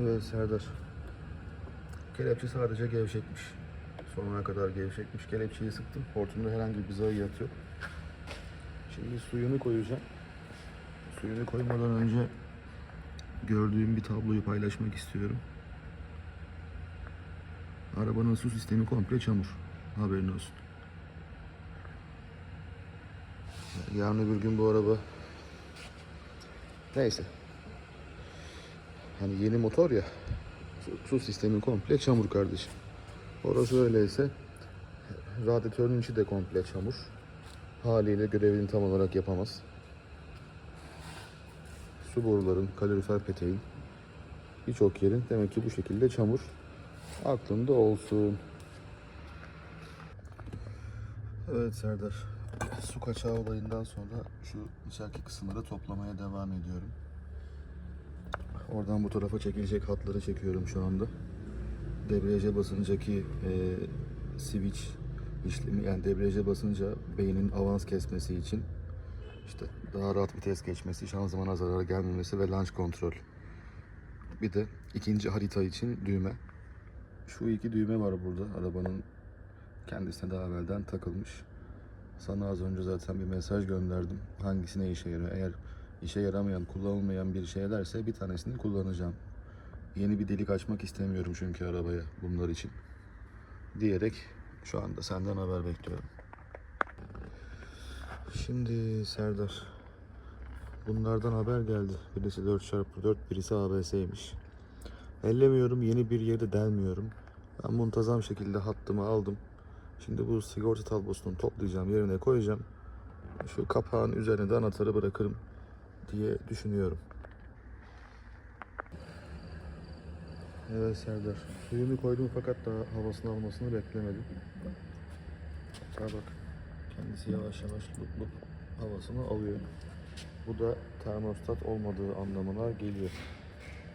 Evet Serdar. Kelepçe sadece gevşekmiş. Sonuna kadar gevşekmiş. Kelepçeyi sıktım. Hortumda herhangi bir zayiat yok. Şimdi suyunu koyacağım. Suyunu koymadan önce gördüğüm bir tabloyu paylaşmak istiyorum. Arabanın su sistemi komple çamur. Haberin olsun. Yarın öbür gün bu araba neyse. Hani yeni motor ya. Su, sistemi komple çamur kardeşim. Orası öyleyse radyatörün içi de komple çamur. Haliyle görevini tam olarak yapamaz. Su boruların, kalorifer peteğin birçok yerin demek ki bu şekilde çamur. Aklında olsun. Evet Serdar. Su kaçağı olayından sonra şu içeriki kısımları toplamaya devam ediyorum. Oradan bu tarafa çekilecek hatları çekiyorum şu anda. Debriyaja basıncaki e, switch işlemi yani debriyaja basınca beynin avans kesmesi için işte daha rahat vites geçmesi, şanzımana zarar gelmemesi ve launch kontrol. Bir de ikinci harita için düğme. Şu iki düğme var burada arabanın kendisine daha evvelden takılmış. Sana az önce zaten bir mesaj gönderdim. Hangisine işe yarıyor? Eğer işe yaramayan, kullanılmayan bir şeylerse bir tanesini kullanacağım. Yeni bir delik açmak istemiyorum çünkü arabaya bunlar için. Diyerek şu anda senden haber bekliyorum. Şimdi Serdar. Bunlardan haber geldi. Birisi 4x4, birisi ABS'ymiş. Ellemiyorum, yeni bir yerde delmiyorum. Ben muntazam şekilde hattımı aldım. Şimdi bu sigorta tablosunu toplayacağım, yerine koyacağım. Şu kapağın üzerine de anahtarı bırakırım diye düşünüyorum. Evet Serdar. Suyunu koydum fakat daha havasını almasını beklemedim. Hatta bak kendisi yavaş yavaş lup lup havasını alıyor. Bu da termostat olmadığı anlamına geliyor.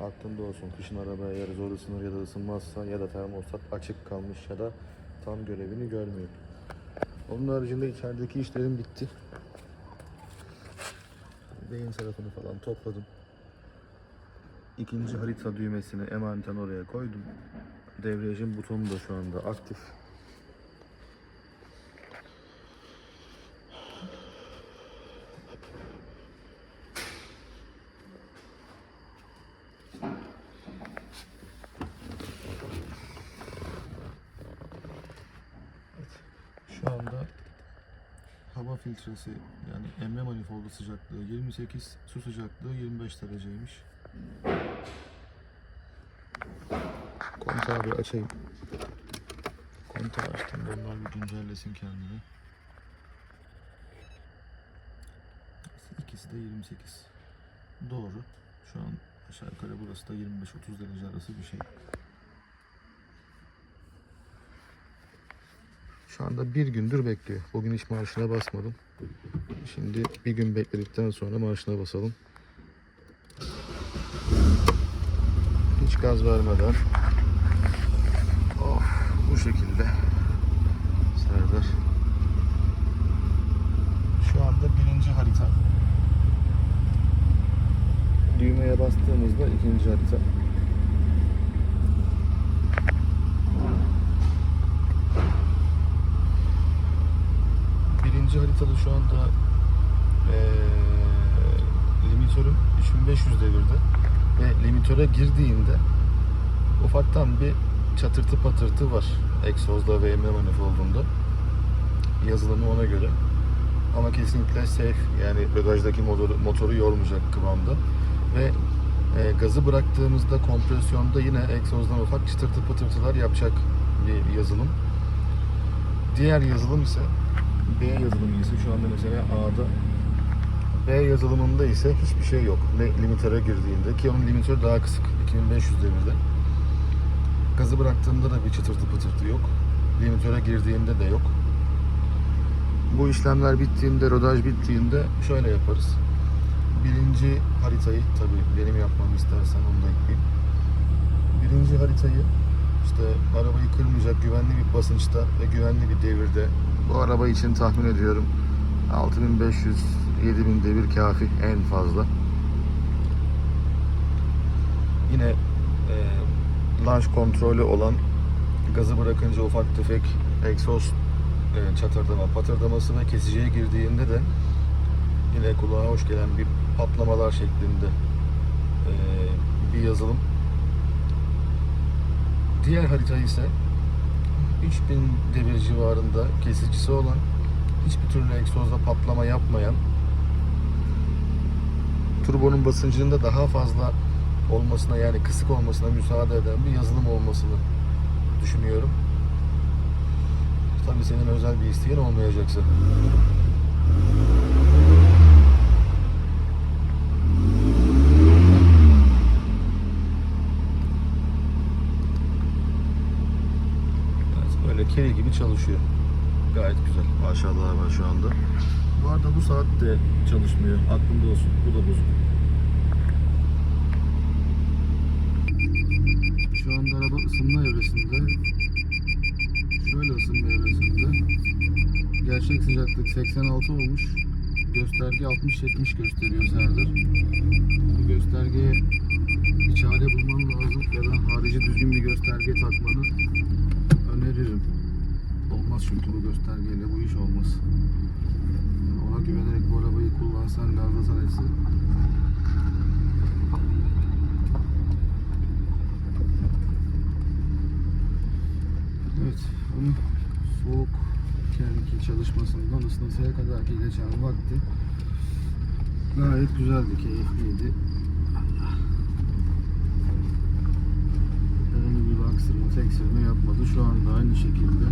Aklında olsun kışın arabaya eğer zor ısınır ya da ısınmazsa ya da termostat açık kalmış ya da tam görevini görmüyor. Onun haricinde içerideki işlerim bitti. Beyin tarafını falan topladım. İkinci harita düğmesini emaneten oraya koydum. Debriyajın butonu da şu anda aktif. Şu hava filtresi manifoldu sıcaklığı 28, su sıcaklığı 25 dereceymiş. Kontağı bir açayım. Kontağı açtım. Onlar bir güncellesin kendini. İkisi de 28. Doğru. Şu an aşağı yukarı burası da 25-30 derece arası bir şey. Şu anda bir gündür bekliyor. Bugün hiç marşına basmadım. Şimdi bir gün bekledikten sonra marşına basalım. Hiç gaz vermeden. Oh, bu şekilde. Serdar. Şu anda birinci harita. Düğmeye bastığımızda ikinci harita. Birinci haritada şu anda eee limitörüm 3500 devirde ve limitöre girdiğinde ufaktan bir çatırtı patırtı var. Egzozda ve emme manifoldunda yazılımı ona göre. Ama kesinlikle safe yani bagajdaki motoru, motoru yormayacak kıvamda. Ve e, gazı bıraktığımızda kompresyonda yine egzozdan ufak çıtırtı pıtırtılar yapacak bir yazılım. Diğer yazılım ise B yazılımı ise şu anda mesela A'da B yazılımında ise hiçbir şey yok. Limitöre girdiğinde ki onun limitörü daha kısık 2500 devirde. Gazı bıraktığında da bir çıtırtı pıtırtı yok. Limitöre girdiğinde de yok. Bu işlemler bittiğinde, rodaj bittiğinde şöyle yaparız. Birinci haritayı tabii benim yapmamı istersen onu da ekleyeyim. Birinci haritayı işte arabayı kırmayacak güvenli bir basınçta ve güvenli bir devirde bu araba için tahmin ediyorum 6500 7000 devir kafi en fazla. Yine launch kontrolü olan gazı bırakınca ufak tefek egzoz e, çatırdama, patırdaması ve kesiciye girdiğinde de yine kulağa hoş gelen bir patlamalar şeklinde e, bir yazılım. Diğer harita ise 3000 devir civarında kesicisi olan hiçbir türlü egzozda patlama yapmayan turbonun basıncının da daha fazla olmasına yani kısık olmasına müsaade eden bir yazılım olmasını düşünüyorum. Tabii senin özel bir isteğin olmayacaksa. Evet, böyle keri gibi çalışıyor. Gayet güzel. Maşallah var şu anda. Bu arada bu saat de çalışmıyor. Aklında olsun. Bu da bozuk. Şu anda araba ısınma evresinde. Şöyle ısınma evresinde. Gerçek sıcaklık 86 olmuş. Gösterge 60-70 gösteriyor Serdar. Bu göstergeye bir çare bulman lazım ya da harici düzgün bir gösterge takmanı öneririm. Olmaz çünkü bu göstergeyle bu iş olmaz. Ona güvenerek bu arabayı kullansan, gazlasan etsin. Evet, ama soğuk ki çalışmasından ısınasıya kadar ki geçen vakti gayet güzeldi, keyifliydi. Herhangi bir baksırma, teksirme yapmadı. Şu anda aynı şekilde.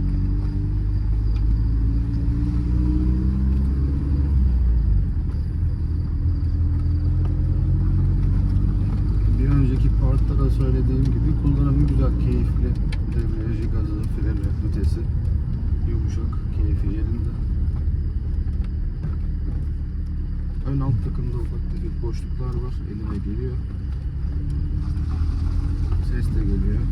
Bir önceki partta da söylediğim gibi kullanımı güzel, keyifli. Debriyajı, gazı, freni, vitesi yumuşak, keyfi yerinde. Ön alt takımda ufak tefek boşluklar var. Elime geliyor. Ses de geliyor.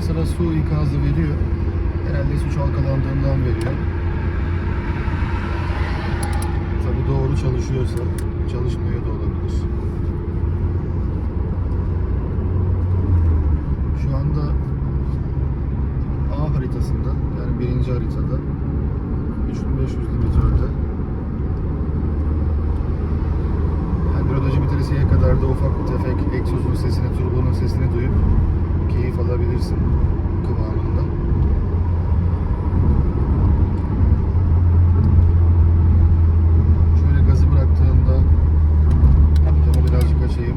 Ara sıra su ikazı veriyor. Herhalde su çalkalandığından veriyor. Tabi doğru çalışıyorsa çalışmıyor da olabilir. Şu anda A haritasında yani birinci haritada 3500 limitörde yani rodajı bitiresiye kadar da ufak tefek egzozun sesini, turbonun sesini duyup keyif alabilirsin kıvamında. Şöyle gazı bıraktığında camı birazcık açayım.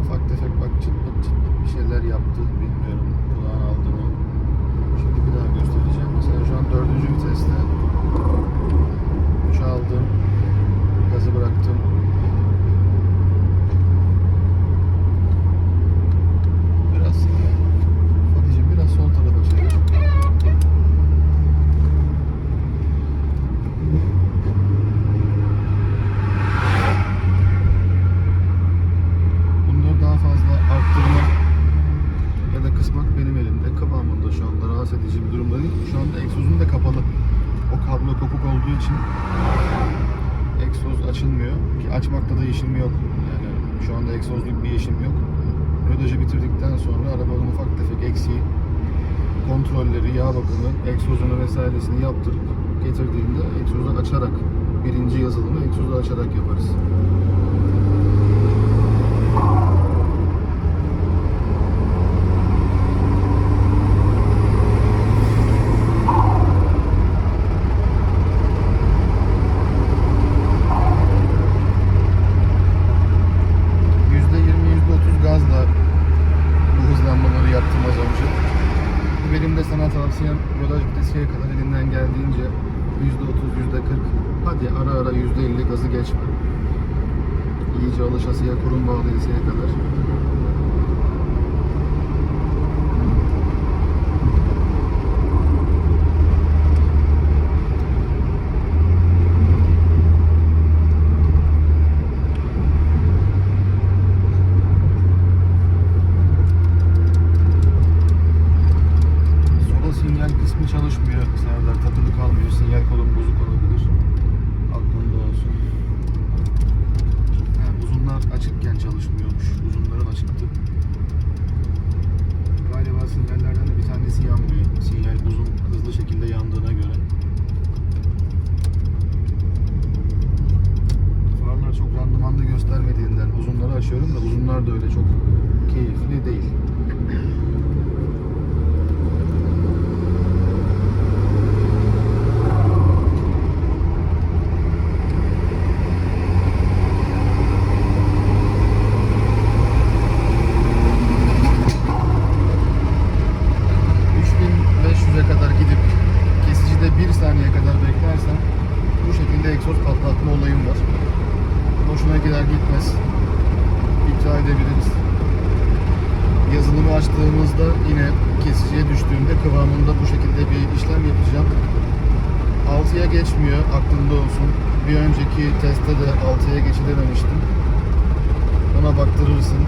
Ufak tefek bak çıt pıt çıt pıt bir şeyler yaptı. Bilmiyorum kulağın aldı mı. Şimdi bir daha göstereceğim. Mesela şu an dördüncü viteste 3 aldım. Gazı bıraktım. Biraz Fatih'cim biraz sol tarafa çevir. Bunları daha fazla arttırmak ya da kısmak benim elimde. Kıvamında şu anda rahatsız edici bir durumda değil. Şu anda egzozum da kapalı. O kablo kopuk olduğu için egzoz açılmıyor. Ki açmakta da işim yok. Yani şu anda egzozluk bir işim yok. Rodajı bitirdikten sonra arabanın ufak tefek eksiği kontrolleri, yağ bakımı, egzozunu vesairesini yaptırıp getirdiğinde egzozu açarak birinci yazılımı egzozu açarak yaparız. %20, %30 gazla bu hızlanmaları yaptım az önce. Bu benim de sana tavsiyem rodaj vitesiye kadar elinden geldiğince %30, %40 hadi ara ara %50 gazı geçme. İyice alışasıya kurum bağlayasıya kadar. Kıvamında bu şekilde bir işlem yapacağım. 6'ya geçmiyor aklında olsun. Bir önceki testte de 6'ya geçilememiştim. Ona baktırırsın.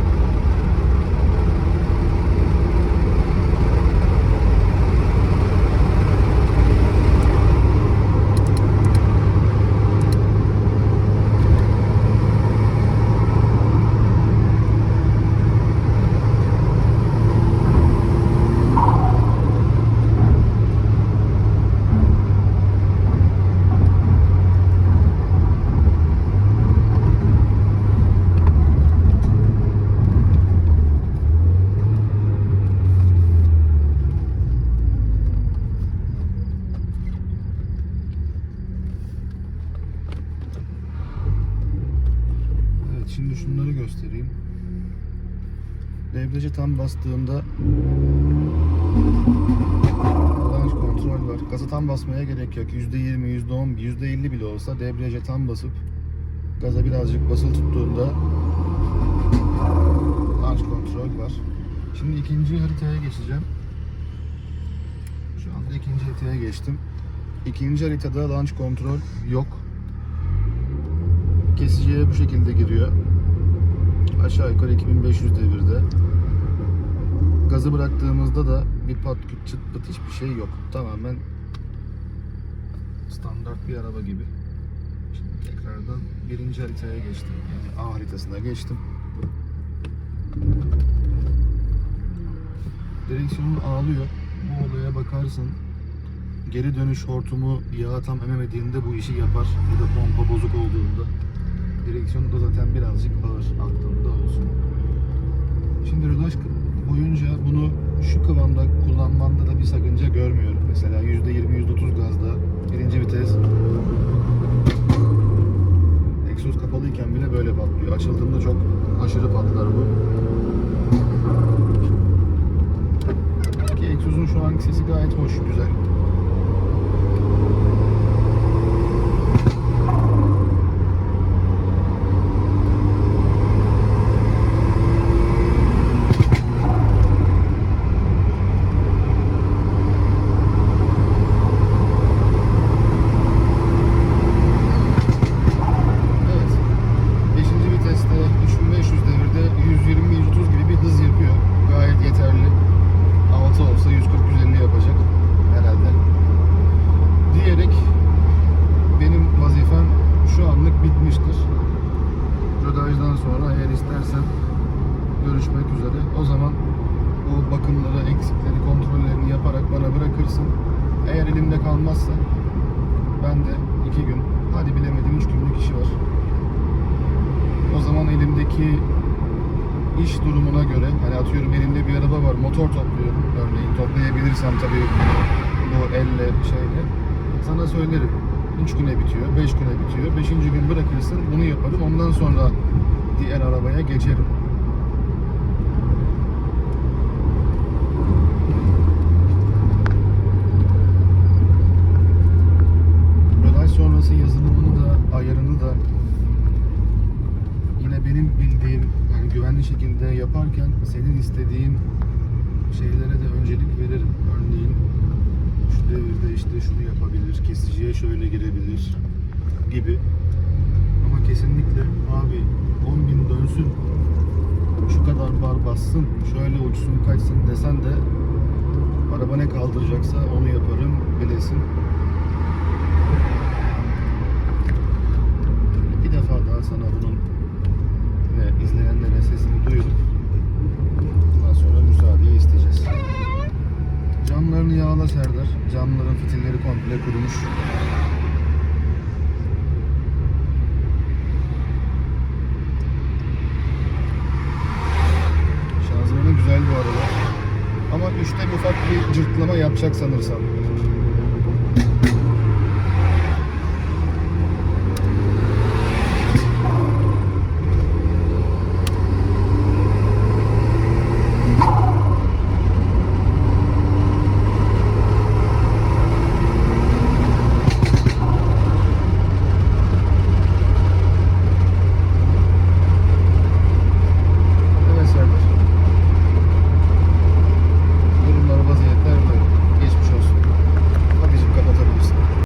Evet şimdi şunları göstereyim. Debriyajı tam bastığında launch kontrol var. Gazı tam basmaya gerek yok. %20, %10, %50 bile olsa debriyaja tam basıp gaza birazcık basılı tuttuğunda launch kontrol var. Şimdi ikinci haritaya geçeceğim. Şu anda ikinci haritaya geçtim. İkinci haritada launch kontrol yok kesiciye bu şekilde giriyor. Aşağı yukarı 2500 devirde. Gazı bıraktığımızda da bir pat küt çıt pıt hiçbir şey yok. Tamamen standart bir araba gibi. Şimdi tekrardan birinci haritaya geçtim. Yani A haritasına geçtim. Direksiyonun ağlıyor. Bu olaya bakarsın. Geri dönüş hortumu yağı tam ememediğinde bu işi yapar. Ya da pompa bozuk olduğunda. Direksiyonu da zaten birazcık ağır aklında olsun. Şimdi rölaş boyunca bunu şu kıvamda kullanmanda da bir sakınca görmüyorum. Mesela %20-%30 gazda birinci vites egzoz kapalıyken bile böyle patlıyor. Açıldığında çok aşırı patlar bu. Ki egzozun şu anki sesi gayet hoş, güzel. Evet. 5. viteste 3500 devirde 120-130 gibi bir hız yapıyor. Gayet yeterli. 6 olsa 140-150 yapacak herhalde. Diyerek benim vazifem şu anlık bitmiştir. Rodajdan sonra eğer istersen görüşmek üzere. O zaman bu bakımları, eksikleri, kontrollerini yaparak bana bırakırsın. Eğer elimde kalmazsa ben de iki gün, hadi bilemedim üç günlük işi var. O zaman elimdeki iş durumuna göre, hani atıyorum elimde bir araba var, motor topluyorum örneğin. Toplayabilirsem tabii bu elle, şeyle. Sana söylerim. 3 güne bitiyor, 5 güne bitiyor. 5. gün bırakırsın, bunu yaparım. Ondan sonra diğer arabaya geçerim. Sonrası yazılımını da, ayarını da yine benim bildiğim, yani güvenli şekilde yaparken senin istediğin şeylere de öncelik veririm. Örneğin şu devirde işte şunu yapabilir, kesiciye şöyle girebilir gibi. Ama kesinlikle abi 10 bin dönsün, şu kadar bar bassın, şöyle uçsun kaçsın desen de araba ne kaldıracaksa onu yaparım bilesin. Bir defa daha sana bunun ve izleyenlere sesini duyurup ondan sonra müsaade isteyeceğiz. Camlarını yağla Serdar. Camların fitilleri komple kurumuş. Şanzımanı güzel bu arada. Ama üçte ufak bir cırtlama yapacak sanırsam.